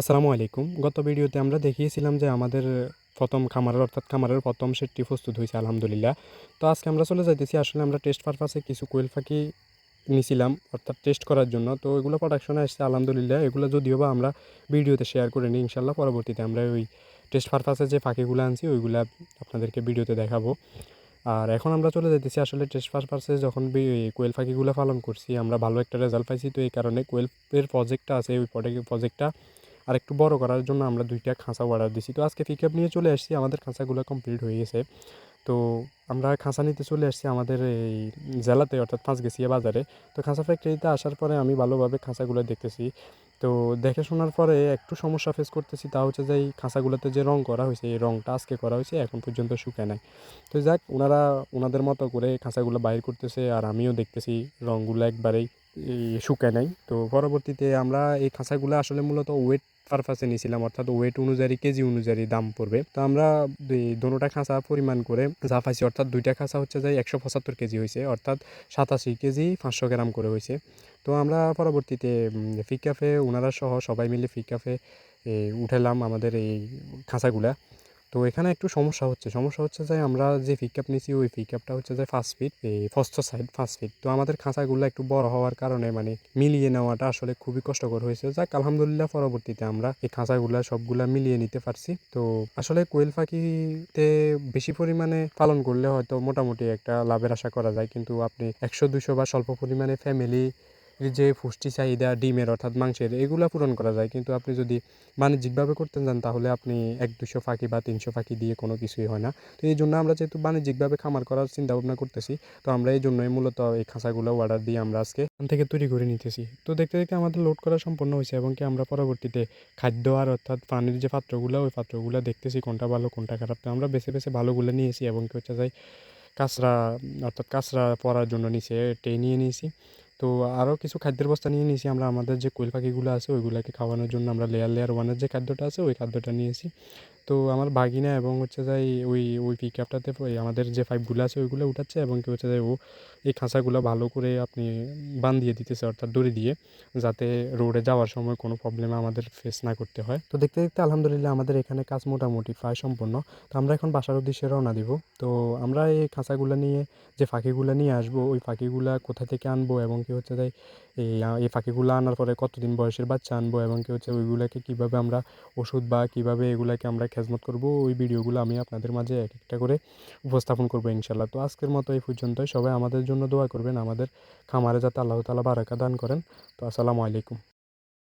আসসালামু আলাইকুম। গত ভিডিওতে আমরা দেখিয়েছিলাম যে আমাদের প্রথম খামারের অর্থাৎ খামারের প্রথম সেটটি প্রস্তুত হয়েছে, আলহামদুলিল্লাহ। তো আজকে আমরা চলে যাইতেছি, আসলে আমরা টেস্ট পারপাসে কিছু কোয়েল পাখি নিছিলাম, অর্থাৎ টেস্ট করার জন্য। তো এগুলো প্রোডাকশনে আসছে, আলহামদুলিল্লাহ। এগুলো যদিও বা আমরা ভিডিওতে শেয়ার করে নিই ইনশাল্লাহ পরবর্তীতে আমরা ওই টেস্ট পারপাসে যে পাখিগুলো আনছি, ওইগুলো আপনাদেরকে ভিডিওতে দেখাবো। আর এখন আমরা চলে যেতেছি আসলে টেস্ট পারপাসে যখন কোয়েল পাখিগুলো পালন করছি, আমরা ভালো একটা রেজাল্ট পাইছি। তো এই কারণে কোয়েলের প্রজেক্টটা আছে, ওই প্রজেক্টটা আর একটু বড় করার জন্য আমরা দুইটা খাঁচা অর্ডার দিছি। তো আজকে পিক নিয়ে চলে আসছি, আমাদের খাঁচাগুলো কমপ্লিট হয়ে গেছে। তো আমরা খাঁচা নিতে চলে আসছি আমাদের এই জেলাতে, অর্থাৎ পাঁচগেছিয়া বাজারে। তো খাঁচা ফ্যাক্টরিতে আসার পরে আমি ভালোভাবে খাঁচাগুলো দেখতেছি। তো দেখে শোনার পরে একটু সমস্যা ফেস করতেছি, তা হচ্ছে যে এই খাঁচাগুলোতে যে রং করা হয়েছে, এই রংটা আজকে করা হয়েছে, এখন পর্যন্ত শুকায় নাই। তো যাক, ওনারা, ওনাদের মতো করে খাঁচাগুলো বাইর করতেছে, আর আমিও দেখতেছি রংগুলো একবারেই শুকায় নাই। তো পরবর্তীতে আমরা এই খাঁচাগুলো আসলে মূলত ওয়েট পারপাসে নিয়েছিলাম, অর্থাৎ ওয়েট অনুযায়ী কেজি অনুযায়ী দাম পড়বে। তো আমরা এই দোনোটা খাঁচা পরিমাণ করে যা পাইছি, অর্থাৎ দুইটা খাঁচা হচ্ছে যে একশো পঁচাত্তর কেজি হয়েছে অর্থাৎ সাতাশি কেজি পাঁচশো গ্রাম করে হয়েছে তো আমরা পরবর্তীতে ফিকাফে ওনারা সহ সবাই মিলে ফিকাফে উঠালাম আমাদের এই খাঁচাগুলা। তো এখানে একটু সমস্যা হচ্ছে। সমস্যা হচ্ছে যে আমরা যে পিকআপ নিয়েছি ওই পিকআপটা হচ্ছে যে ফার্স্ট ফিট এই ফস্ট সাইড ফার্স্ট ফিট তো আমাদের খাঁচাগুলো একটু বড় হওয়ার কারণে মানে মিলিয়ে নেওয়াটা আসলে খুবই কষ্টকর হয়েছে। যাক, আলহামদুলিল্লাহ পরবর্তীতে আমরা এই খাঁচাগুলা সবগুলা মিলিয়ে নিতে পারছি। তো আসলে কোয়েল পাখিতে বেশি পরিমাণে পালন করলে হয়তো মোটামুটি একটা লাভের আশা করা যায়। কিন্তু আপনি একশো দুশো বা স্বল্প পরিমাণে ফ্যামিলি যে পুষ্টি চাহিদা ডিমের অর্থাৎ মাংসের, এগুলো পূরণ করা যায়। কিন্তু আপনি যদি বাণিজ্যিকভাবে করতে যান, তাহলে আপনি এক দুশো ফাঁকি বা তিনশো ফাঁকি দিয়ে কোনো কিছুই হয় না। তো এই জন্য আমরা যেহেতু বাণিজ্যিকভাবে খামার করার চিন্তা ভাবনা করতেছি, তো আমরা এই জন্যই মূলত এই খাঁচাগুলো অর্ডার দিয়ে আমরা আজকে এখান থেকে তৈরি করে নিতেছি। তো দেখতে দেখতে আমাদের লোড করা সম্পন্ন হয়েছে এবং কি আমরা পরবর্তীতে খাদ্য আর অর্থাৎ পানির যে পাত্রগুলো, ওই পাত্রগুলো দেখতেছি কোনটা ভালো, কোনটা খারাপ। তো আমরা বেছে বেছে ভালোগুলো নিয়েছি এবং কি হচ্ছে যাই কাঁচরা, অর্থাৎ কাঁচরা পরার জন্য নিচে টে নিয়ে নিয়েছি। তো আরও কিছু খাদ্যের বস্তা নিয়ে নিয়েছি। আমরা আমাদের যে কোয়েল পাখিগুলো আছে, ওইগুলোকে খাওয়ানোর জন্য আমরা লেয়ার লেয়ার ওয়ানের যে খাদ্যটা আছে, ওই খাদ্যটা নিয়েছি। তো আমার বাগিনা এবং হচ্ছে যাই ওই ওই পিক আপটাতে আমাদের যে পাইপগুলো আছে ওইগুলো উঠাচ্ছে এবং কি হচ্ছে যাই ও এই খাঁচাগুলো ভালো করে আপনি বান দিয়ে দিতেছে অর্থাৎ দড়ি দিয়ে যাতে রোডে যাওয়ার সময় কোনো প্রবলেম আমাদের ফেস না করতে হয়। তো দেখতে দেখতে আলহামদুলিল্লাহ আমাদের এখানে কাজ মোটামুটি প্রায় সম্পন্ন তো আমরা এখন বাসার উদ্দেশ্যে রওনা দিব। তো আমরা এই খাঁচাগুলো নিয়ে, যে পাখিগুলো নিয়ে আসব, ওই পাখিগুলা কোথা থেকে আনব এবং কি হচ্ছে যাই এই এই পাখিগুলো আনার পরে কতদিন বয়সের বাচ্চা আনব এবং কি হচ্ছে ওইগুলোকে কীভাবে আমরা ওষুধ বা কীভাবে এগুলোকে আমরা খেজমত করব। ওই ভিডিওগুলো আমি আপনাদের মাঝে এক একটা করে উপস্থাপন করব ইনশাল্লাহ। তো আজকের মতো এই পর্যন্তই। সবাই আমাদের জন্য দোয়া করবেন। আমাদের খামারে যাতে আল্লাহ তালা বারাকা দান করেন। তো আসসালামু আলাইকুম।